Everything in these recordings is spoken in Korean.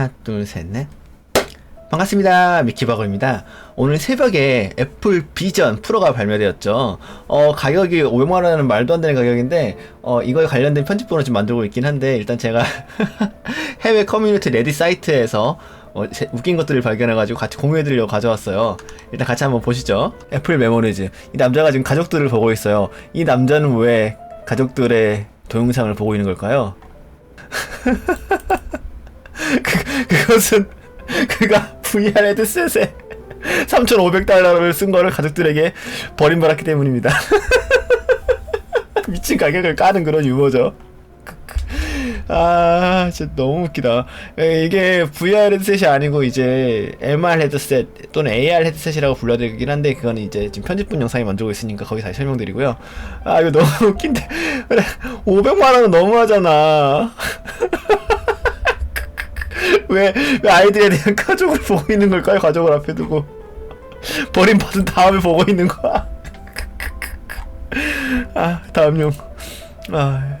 하나, 둘, 셋, 넷. 반갑습니다. 미키버거입니다. 오늘 새벽에 애플 비전 프로가 발매되었죠. 어, 가격이 500만원은 말도 안 되는 가격인데, 어, 이거에 관련된 편집본을 좀 만들고 있긴 한데, 일단 제가 해외 커뮤니티 레디 사이트에서 어, 제- 웃긴 것들을 발견해가지고 같이 공유해드리려고 가져왔어요. 일단 같이 한번 보시죠. 애플 메모리즈. 이 남자가 지금 가족들을 보고 있어요. 이 남자는 왜 가족들의 동영상을 보고 있는 걸까요? 그, 그것은 그가 VR 헤드셋에 3,500달러를 쓴 거를 가족들에게 버림받았기 때문입니다. 미친 가격을 까는 그런 유머죠. 아, 진짜 너무 웃기다. 에, 이게 VR 헤드셋이 아니고 이제 MR 헤드셋 또는 AR 헤드셋이라고 불러야 되긴 한데 그건 이제 지금 편집본 영상이 만들고 있으니까 거기 다시 설명드리고요. 아, 이거 너무 웃긴데. 그래, 500만 원은 너무하잖아. 왜, 왜 아이들에 대한 가족을 보고 있는 걸까요? 가족을 앞에 두고. 버림받은 다음에 보고 있는 거야. 아, 다음용. 아,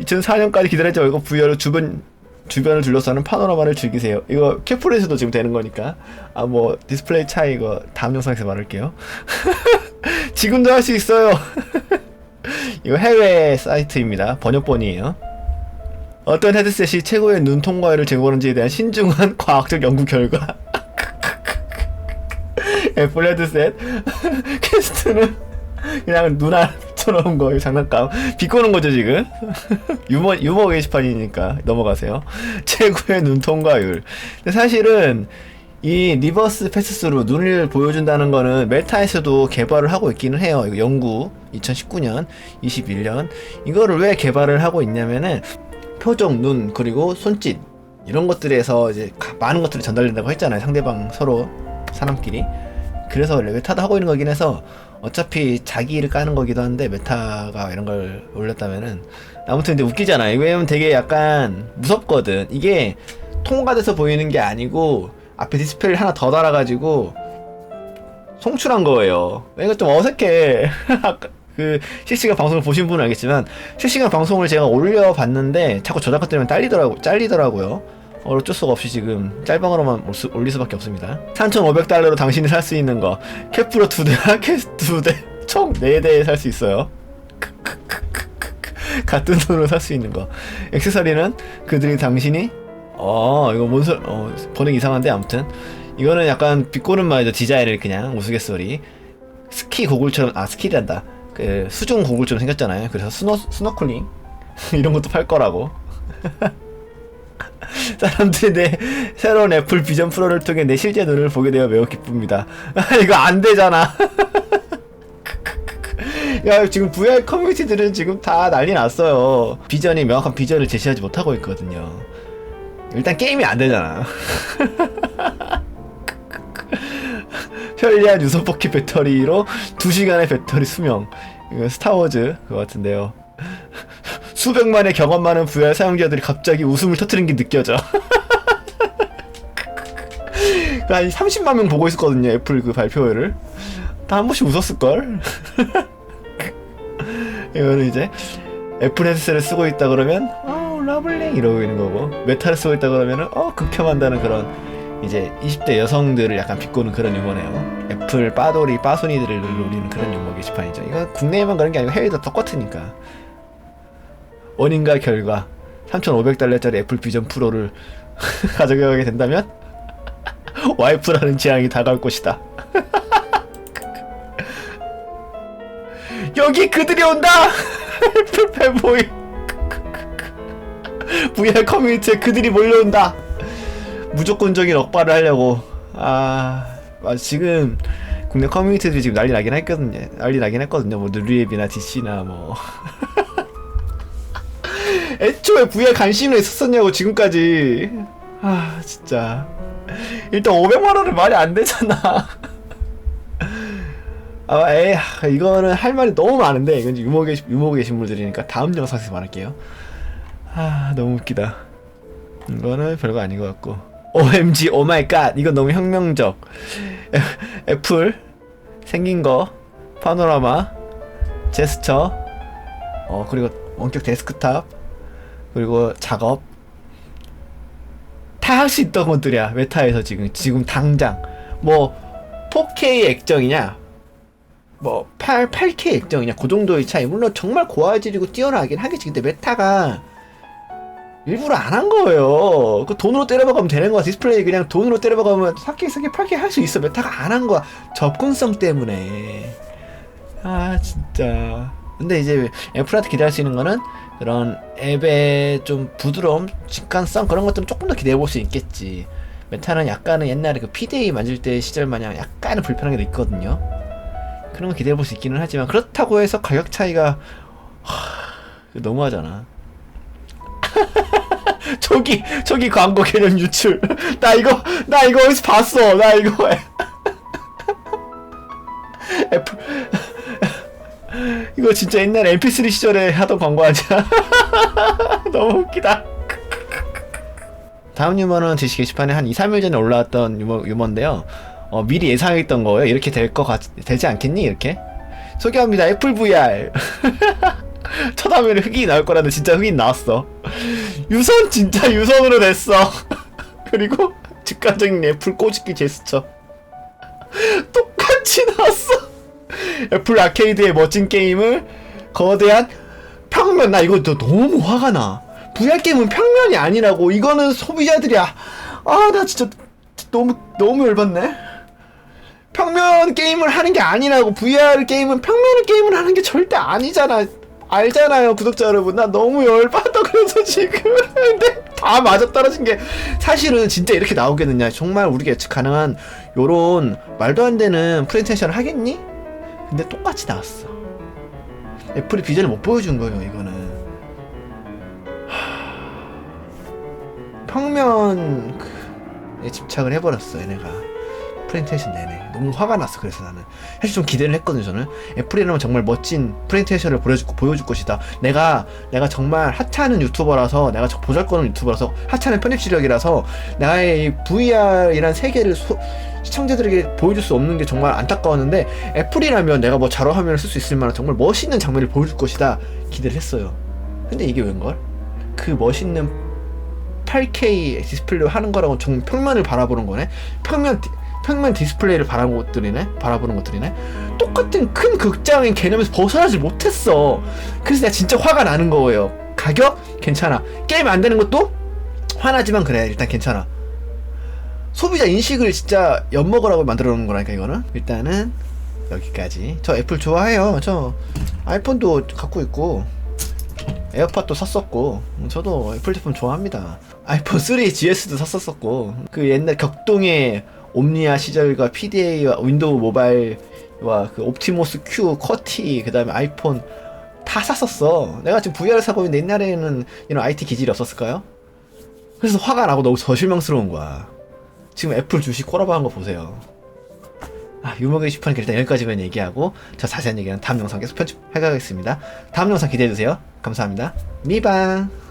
2004년까지 기다렸지 말고 VR로 주변, 주변을 둘러싸는 파노라마를 즐기세요. 이거 캐플에서도 지금 되는 거니까. 아, 뭐, 디스플레이 차이 이거 다음 영상에서 말할게요. 지금도 할 수 있어요. 이거 해외 사이트입니다. 번역본이에요. 어떤 헤드셋이 최고의 눈 통과율을 제공하는지에 대한 신중한 과학적 연구 결과. 애플 헤드셋. 캐스트는 그냥 눈알처럼 거 장난감. 비꼬는 거죠 지금? 유머 유머 게시판이니까 넘어가세요. 최고의 눈 통과율 근데 사실은 이 리버스 패스스로 눈을 보여준다는 거는 메타에서도 개발을 하고 있기는 해요. 연구 2019년 21년. 이거를 왜 개발을 하고 있냐면은 표정, 눈, 그리고 손짓 이런 것들에서 이제 가- 많은 것들이 전달된다고 했잖아요. 상대방 서로 사람끼리. 그래서 메타도 하고 있는 거긴 해서 어차피 자기를 까는 거기도 한데 메타가 이런 걸 올렸다면은 아무튼 근데 웃기잖아요. 왜냐면 되게 약간 무섭거든. 이게 통과돼서 보이는 게 아니고 앞에 디스플레이를 하나 더 달아가지고 송출한 거예요. 이거 좀 어색해. 그 실시간 방송을 보신 분은 알겠지만 실시간 방송을 제가 올려봤는데 자꾸 저작권 때문에 딸리더라고 잘리더라고요. 어, 어쩔 수가 없이 지금 짤방으로만 올릴 수밖에 없습니다. 3,500달러로 당신이 살 수 있는 거 캐프로 두 대와 캐스 두 대, 총 네 대 살 수 있어요. 같은 돈으로 살 수 있는 거. 액세서리는 그들이 당신이 어 이거 뭔 소, 어 번역 이상한데 아무튼 이거는 약간 비꼬는 말이죠 디자인을 그냥 우스갯소리 스키 고글처럼 아 스키란다 그 수중 고글처럼 생겼잖아요. 그래서 스노 스노클링 이런 것도 팔 거라고. 사람들이 내 새로운 애플 비전 프로를 통해 내 실제 눈을 보게 되어 매우 기쁩니다. 이거 안 되잖아. 야 지금 VR 커뮤니티들은 지금 다 난리 났어요. 비전이 명확한 비전을 제시하지 못하고 있거든요. 일단 게임이 안 되잖아 편리한 유소포키 배터리로 2시간의 배터리 수명. 이거 스타워즈 그거 같은데요. 수백만의 경험 많은 VR 사용자들이 갑자기 웃음을 터트린 게 느껴져. 한 30만 명 보고 있었거든요, 애플 그 발표회를. 다 한 번씩 웃었을걸? 이거는 이제 애플 헤드셋을 쓰고 있다 그러면, 어, 러블링 이러고 있는 거고, 메타를 쓰고 있다 그러면은, 어, 극혐한다는 그런 이제 20대 여성들을 약간 비꼬는 그런 유머네요. 애플 빠돌이 빠순이들을 노리는 그런 유머 게시판이죠. 이거 국내에만 그런 게 아니고 해외도 똑같으니까. 원인과 결과 3,500달러짜리 애플 비전 프로를 가져가게 된다면 와이프라는 재앙이 다가올 것이다. 여기 그들이 온다. 애플 팬보이. VR 커뮤니티에 그들이 몰려온다. 무조건적인 억발을 하려고. 아, 아, 지금 국내 커뮤니티들이 지금 난리 나긴 했거든요. 난리 나긴 했거든요. 뭐 누리앱이나 DC나 뭐. 애초에 VR 관심이 있었었냐고 지금까지. 아 진짜. 일단 500만 원은 말이 안 되잖아. 아, 에이, 하, 이거는 할 말이 너무 많은데. 이건 유머 게시 유머 게시물들이니까 다음 영상에서 말할게요. 아, 너무 웃기다. 이거는 별거 아닌 것 같고. OMG, 오마이갓, 이건 너무 혁명적. 애- 애플 생긴 거, 파노라마, 제스처, 어 그리고 원격 데스크탑, 그리고 작업, 다 할 수 있던 것들이야 메타에서 지금. 지금 당장. 뭐 4K 액정이냐? 뭐 8, 8K 액정이냐? 그 정도의 차이. 물론 정말 고화질이고 뛰어나긴 하겠지. 근데 메타가 일부러 안 한 거예요 그 돈으로 때려박으면 되는 거야 디스플레이 그냥 돈으로 때려박으면 4K 4K 8K 할 수 있어 메타가 안 한 거야 접근성 때문에 아 진짜 근데 이제 애플한테 기대할 수 있는 거는 그런 앱의 좀 부드러움, 직관성 그런 것들은 조금 더 기대해 볼 수 있겠지. 메타는 약간은 옛날에 그 PDA 만질 때 시절 마냥 약간은 불편한 게 있거든요. 그런 거 기대해 볼 수 있기는 하지만 그렇다고 해서 가격 차이가 하, 너무하잖아. 저기 저기 광고 개념 유출. 나 이거 나 이거 어디서 봤어. 나 이거 애플 이거 진짜 옛날 MP3 시절에 하던 광고 아니야? 너무 웃기다. 다음 유머는 디시 게시판에 한 2, 3일 전에 올라왔던 유머, 유머인데요. 어, 미리 예상했던 거예요. 이렇게 될 거 같, 되지 않겠니? 이렇게. 소개합니다. 애플 VR. 첫 화면에 흑인이 나올 거라는데 진짜 흑인 나왔어. 유선 진짜 유선으로 됐어. 그리고 직관적인 애플 꼬집기 제스처. 똑같이 나왔어. 애플 아케이드의 멋진 게임을 거대한 평면. 나 이거 너- 너무 화가 나. VR 게임은 평면이 아니라고. 이거는 소비자들이야. 아 나 진짜 너무 너무 열받네. 평면 게임을 하는 게 아니라고. VR 게임은 평면 게임을 하는 게 절대 아니잖아 알잖아요 구독자 여러분 나 너무 열받아 그래서 지금 근데 다 맞아떨어진 게 사실은 진짜 이렇게 나오겠느냐 정말 우리가 예측 가능한 요런 말도 안 되는 프레젠테이션을 하겠니? 근데 똑같이 나왔어. 애플이 비전을 못 보여준 거예요, 이거는. 하... 평면 에 집착을 해버렸어, 얘네가. 프레젠테이션 내내. 너무 화가 났어, 그래서 나는. 사실 좀 기대를 했거든요, 저는. 애플이라면 정말 멋진 프레젠테이션을 보여줄, 보여줄 것이다. 내가, 내가 정말 하찮은 유튜버라서, 내가 저 보잘것없는 유튜버라서, 하찮은 편집시력이라서, 나의 이 VR이란 세계를 소- 시청자들에게 보여줄 수 없는 게 정말 안타까웠는데 애플이라면 내가 뭐 자로 화면을 쓸 수 있을 만한 정말 멋있는 장면을 보여줄 것이다 기대를 했어요. 근데 이게 웬걸? 그 멋있는 8K 디스플레이로 하는 거라고 정말 평면을 바라보는 거네. 평면 디- 평면 디스플레이를 바라보는 것들이네. 바라보는 것들이네. 똑같은 큰 극장의 개념에서 벗어나지 못했어. 그래서 내가 진짜 화가 나는 거예요. 가격 괜찮아. 게임 안 되는 것도 화나지만 그래. 일단 괜찮아. 소비자 인식을 진짜 엿먹으라고 만들어 놓은 거라니까 이거는 일단은 여기까지 저 애플 좋아해요 저 아이폰도 갖고 있고 에어팟도 샀었고 음, 저도 애플 제품 좋아합니다 아이폰 3 GS도 샀었었고 그 옛날 격동의 옴니아 시절과 PDA와 윈도우 모바일과 그 옵티모스 Q 커티 그 다음에 아이폰 다 샀었어 내가 지금 VR을 사고 있는데 옛날에는 이런 IT 기질이 없었을까요? 그래서 화가 나고 너무 저 실망스러운 거야 지금 애플 주식 꼬라박은 거 보세요. 아, 유머 게시판은 일단 여기까지만 얘기하고 저 자세한 얘기는 다음 영상 계속 편집해 가겠습니다. 다음 영상 기대해 주세요. 감사합니다. 미방.